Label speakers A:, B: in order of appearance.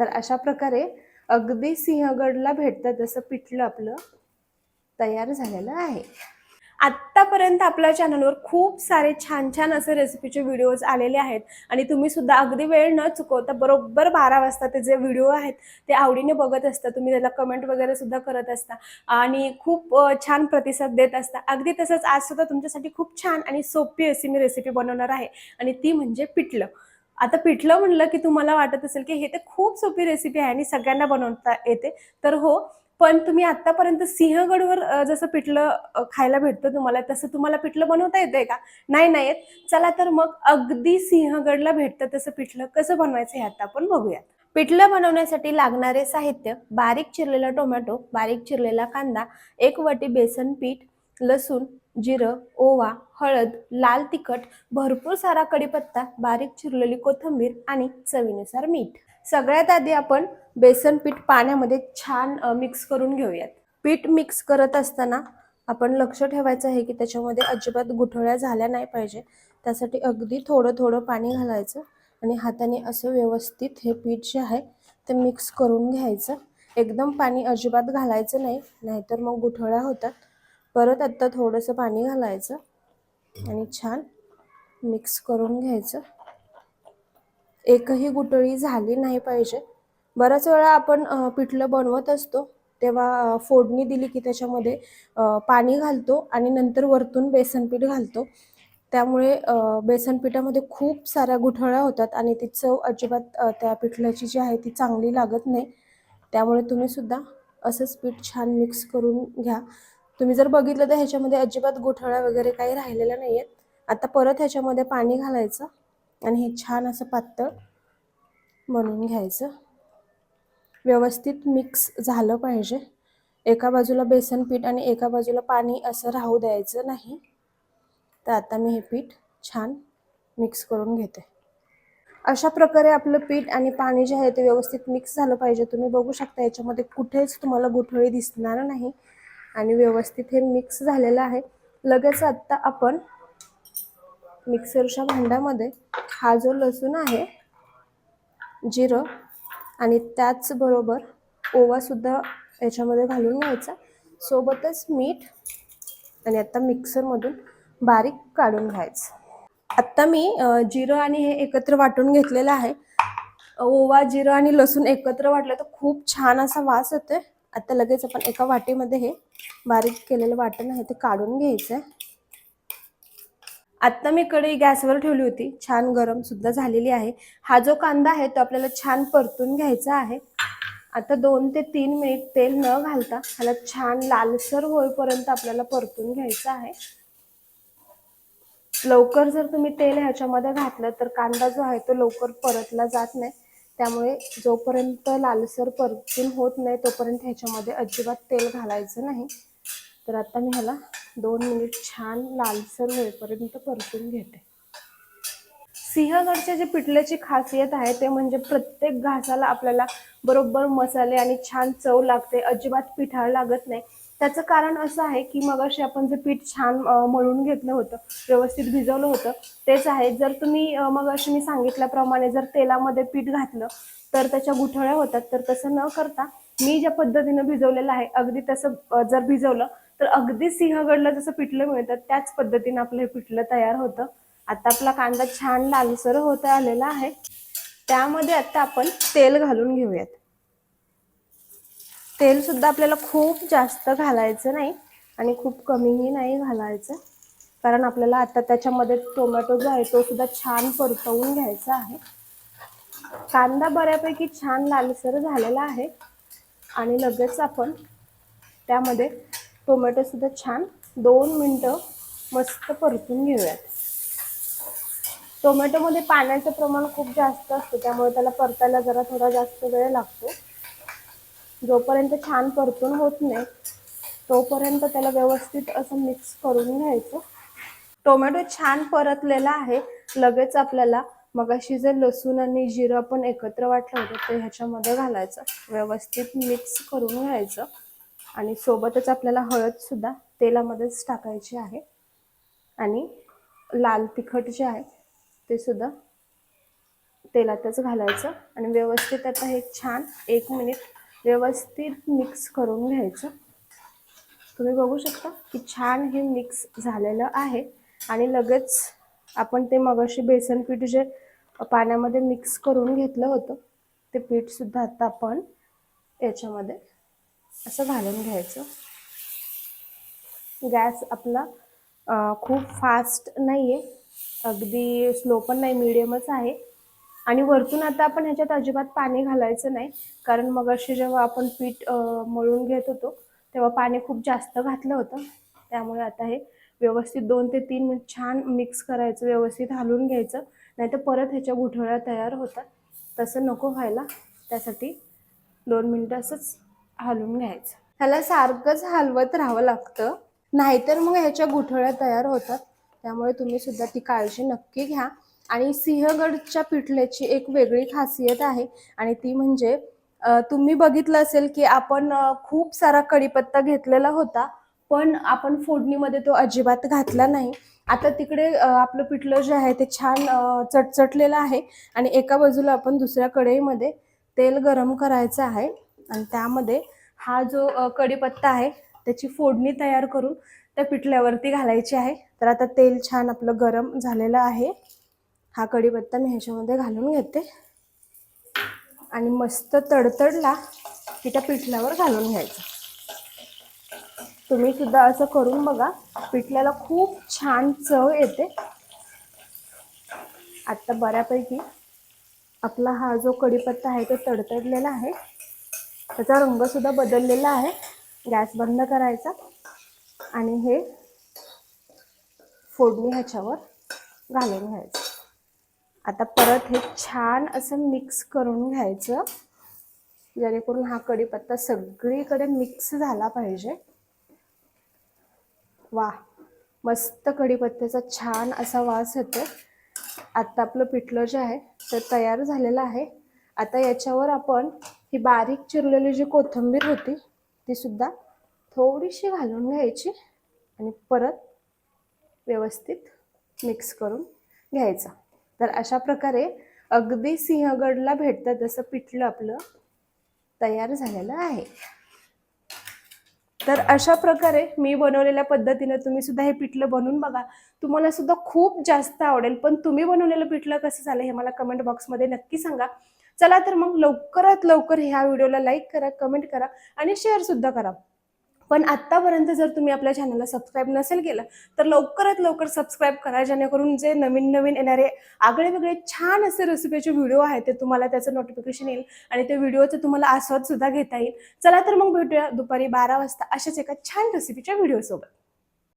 A: तर अशा प्रकारे अगदी सिंहगडला भेटतं जसं पिठलं आपलं तयार झालेलं आहे. आत्तापर्यंत आपल्या चॅनलवर खूप सारे छान छान असे रेसिपीचे व्हिडिओज आलेले आहेत आणि तुम्ही सुद्धा अगदी वेळ न चुकवता बरोबर बारा वाजता ते जे व्हिडिओ आहेत ते आवडीने बघत असता तुम्ही त्याला कमेंट वगैरे सुद्धा करत असता आणि खूप छान प्रतिसाद देत असता. अगदी तसंच आज सुद्धा तुमच्यासाठी खूप छान आणि सोपी अशी मी रेसिपी बनवणार आहे आणि ती म्हणजे पिठलं. आता पिठलं म्हणलं की तुम्हाला वाटत असेल की हे तर खूप सोपी रेसिपी आहे आणि सगळ्यांना बनवता येते. तर हो पण तुम्ही आतापर्यंत सिंहगडवर जसं पिठलं खायला भेटतं तुम्हाला तसं तुम्हाला पिठलं बनवता येतंय का? नाही नाही येत. चला तर मग अगदी सिंहगडला भेटतं तसं पिठलं कसं बनवायचं हे आता आपण बघूयात. पिठलं बनवण्यासाठी लागणारे साहित्य बारीक चिरलेला टोमॅटो बारीक चिरलेला कांदा एक वाटी बेसन पीठ लसूण जिरं ओवा हळद लाल तिखट भरपूर सारा कढीपत्ता बारीक चिरलेली कोथिंबीर आणि चवीनुसार मीठ. सगळ्यात आधी आपण बेसन पीठ पाण्यामध्ये छान मिक्स करून घेऊयात. पीठ मिक्स करत असताना आपण लक्ष ठेवायचं आहे की त्याच्यामध्ये अजिबात गुठळ्या झाल्या नाही पाहिजे. त्यासाठी अगदी थोडं थोडं पाणी घालायचं आणि हाताने असं व्यवस्थित हे पीठ जे आहे ते मिक्स करून घ्यायचं. एकदम पाणी अजिबात घालायचं नाही नाहीतर मग गुठळ्या होतात. परत आत्ता थोडंसं पाणी घालायचं आणि छान मिक्स करून घ्यायचं. एकही गुटळी झाली नाही पाहिजे. बऱ्याच वेळा आपण पिठलं बनवत असतो तेव्हा फोडणी दिली की त्याच्यामध्ये पाणी घालतो आणि नंतर वरतून बेसन पीठ घालतो. त्यामुळे बेसन पिठामध्ये खूप साऱ्या गुठळ्या होतात आणि ती चव अजिबात त्या पिठल्याची जी आहे ती चांगली लागत नाही. त्यामुळे तुम्ही सुद्धा असंच पीठ छान मिक्स करून घ्या. तुम्ही जर बघितलं तर ह्याच्यामध्ये अजिबात गुठळ्या वगैरे काही राहिलेल्या नाही आहेत आता परत ह्याच्यामध्ये पाणी घालायचं आणि हे छान असं पातळ बनवून घ्यायचं. व्यवस्थित मिक्स झालं पाहिजे. एका बाजूला बेसन पीठ आणि एका बाजूला पाणी असं राहू द्यायचं नाही. तर आता मी हे पीठ छान मिक्स करून घेते. अशा प्रकारे आपलं पीठ आणि पाणी जे आहे ते व्यवस्थित मिक्स झालं पाहिजे. तुम्ही बघू शकता याच्यामध्ये कुठेच तुम्हाला गुठळी दिसणार नाही. आणि व्यवस्थित हे मिक्स झालेलं आहे. लगेच आत्ता आपण मिक्सरच्या भांड्यामध्ये हा जो लसूण आहे जिरं आणि त्याचबरोबर ओवासुद्धा याच्यामध्ये घालून घ्यायचा. सोबतच मीठ आणि आत्ता मिक्सरमधून बारीक काढून घ्यायचं. आत्ता मी जिरं आणि हे एकत्र वाटून घेतलेलं आहे. ओवा जिरं आणि लसूण एकत्र वाटलं तर खूप छान असा वास येतोय. आता लगेच आपण एका वाटीमध्ये हे बारीक केलेलं वाटण आहे ते काढून घ्यायचं आहे आत्ता मी कढई गॅसवर ठेवली होती. छान गरम सुद्धा झालेली आहे. हा जो कांदा आहे तो आपल्याला छान परतून घ्यायचा आहे. आता दोन ते तीन मिनिट तेल न घालता ह्याला छान लालसर होईपर्यंत आपल्याला परतून घ्यायचं आहे. लवकर जर तुम्ही तेल ह्याच्यामध्ये घातलं तर कांदा जो आहे तो लवकर परतला जात नाही. त्यामुळे जोपर्यंत लालसर परतून होत नाही तोपर्यंत ह्याच्यामध्ये अजिबात तेल घालायचं नाही. तर आता मी ह्याला दोन मिनिट छान लालसर होईपर्यंत परतून घेते. सिंहगडच्या जे पिठल्याची खासियत आहे ते म्हणजे प्रत्येक घासाला आपल्याला बरोबर मसाले आणि छान चव लागते अजिबात पिठाळ लागत नाही. त्याचं कारण असं आहे की मगाशी आपण जे पीठ छान मळून घेतलं होतं व्यवस्थित भिजवलं होतं तेच आहे. जर तुम्ही मग अशी मी सांगितल्याप्रमाणे जर तेलामध्ये पीठ घातलं तर त्याच्या गुठळ्या होतात. तर तसं न करता मी ज्या पद्धतीनं भिजवलेलं आहे अगदी तसं जर भिजवलं तर अगदी सिंहगडला जसं पिठलं मिळतं त्याच पद्धतीनं आपलं हे पिठलं तयार होतं. आता आपला कांदा छान लालसर होत आलेला आहे. त्यामध्ये आता आपण तेल घालून घेऊयात. तेल सुद्धा आपल्याला खूप जास्त घालायचं नाही आणि खूप कमीही नाही घालायचं. कारण आपल्याला आता त्याच्यामध्ये टोमॅटो जो आहे तो सुद्धा छान परतवून घ्यायचा आहे. कांदा बऱ्यापैकी छान लालसर झालेला आहे. आणि लगेच आपण त्यामध्ये टोमॅटो सुद्धा छान दोन मिनटं मस्त परतून घेऊयात. टोमॅटोमध्ये पाण्याचं प्रमाण खूप जास्त असतं त्यामुळे त्याला परतायला जरा थोडा जास्त वेळ लागतो. जोपर्यंत छान परतून होत नाही तोपर्यंत त्याला व्यवस्थित असं मिक्स करून घ्यायचं. टोमॅटो छान परतलेला आहे लगेच आपल्याला मगाशी जे लसूण आणि जिरं आपण एकत्र वाटलं होतं ते ह्याच्यामध्ये घालायचं. व्यवस्थित मिक्स करून घ्यायचं. आणि सोबतच आपल्याला हळदसुद्धा तेलामध्येच टाकायची आहे. आणि लाल तिखट जे आहे ते सुद्धा तेलातच घालायचं आणि व्यवस्थित आता हे छान एक मिनिट व्यवस्थित मिक्स करून घ्यायचं. तुम्ही बघू शकता की छान हे मिक्स झालेलं आहे आणि लगेच आपण ते मगाशी बेसन पीठ जे पाण्यामध्ये मिक्स करून घेतलं होतं ते पीठसुद्धा आता आपण याच्यामध्ये असं घालून घ्यायचं. गॅस आपला खूप फास्ट नाही आहे अगदी स्लो पण नाही मिडियमच आहे. आणि वरतून आता आपण ह्याच्यात अजिबात पाणी घालायचं नाही. कारण मग असे जेव्हा आपण पीठ मळून घेत होतो तेव्हा पाणी खूप जास्त घातलं होतं. त्यामुळे आता हे व्यवस्थित दोन ते तीन मिनिट छान मिक्स करायचं व्यवस्थित हलवून घ्यायचं. नाहीतर परत ह्याच्या गुठळ्या तयार होतात. तसं नको व्हायला. त्यासाठी दोन मिनटं असंच हलवून घ्यायचं. ह्याला सारखंच हलवत राहावं लागतं. नाहीतर मग ह्याच्या गुठळ्या तयार होतात. त्यामुळे तुम्ही सुद्धा ती काळजी नक्की घ्या. आणि सिंहगडच्या पिठल्याची एक वेगळी खासियत आहे आणि ती म्हणजे तुम्ही बघितलं असेल की आपण खूप सारा कढीपत्ता घेतलेला होता पण आपण फोडणीमध्ये तो अजिबात घातला नाही. आता तिकडे आपलं पिठलं जे आहे ते छान चटचटलेलं आहे आणि एका बाजूला आपण दुसऱ्या कढईमध्ये तेल गरम करायचं आहे. आणि त्यामध्ये हा जो कढीपत्ता आहे त्याची फोडणी तयार करून त्या पिठल्यावरती घालायची आहे. तर आता तेल छान आपलं गरम झालेलं आहे. हा कढीपत्ता मी ह्याच्यामध्ये घालून घेते. आणि मस्त तडतडला की त्या पिठल्यावर घालून घ्यायचं. तुम्ही सुद्धा असं करून बघा. पिठल्याला खूप छान चव येते. आत्ता बऱ्यापैकी आपला हा जो कढीपत्ता आहे तो तडतडलेला आहे. त्याचा रंग सुद्धा बदललेला आहे. गॅस बंद करायचा आणि हे फोडणी ह्याच्यावर घालून घ्यायचं. आता परत हे छान असं मिक्स करून घ्यायचं. जेणेकरून हा कढीपत्ता सगळीकडे मिक्स झाला पाहिजे. वा मस्त कढीपत्त्याचा छान असा वास येतो आता आपलं पिठलं जे आहे ते तयार झालेलं आहे. आता याच्यावर आपण ही बारीक चिरलेली जी कोथिंबीर होती ती सुद्धा थोडीशी घालून घ्यायची आणि परत व्यवस्थित मिक्स करून घ्यायचा. तर अशा प्रकारे अगदी सिंहगडला भेटतं तसं पिठलं आपलं तयार झालेलं आहे. तर अशा प्रकारे मी बनवलेल्या पद्धतीने तुम्ही सुद्धा हे पिठलं बनवून बघा. तुम्हाला सुद्धा खूप जास्त आवडेल. पण तुम्ही बनवलेलं पिठलं कसं झालं हे मला कमेंट बॉक्समध्ये नक्की सांगा. चला तर मग लवकरात लवकर ह्या व्हिडिओला लाईक करा कमेंट करा आणि शेअर सुद्धा करा. पण आत्तापर्यंत जर तुम्ही आपल्या चॅनलला सबस्क्राईब नसेल केलं तर लवकरात लवकर सबस्क्राईब करा जेणेकरून जे नवीन नवीन येणारे आगळे वेगळे छान असे रेसिपीचे व्हिडिओ आहेत ते तुम्हाला त्याचं नोटिफिकेशन येईल आणि ते व्हिडिओचं तुम्हाला आस्वाद सुद्धा घेता येईल. चला तर मग भेटूया दुपारी बारा वाजता अशाच एका छान रेसिपीच्या व्हिडिओसोबत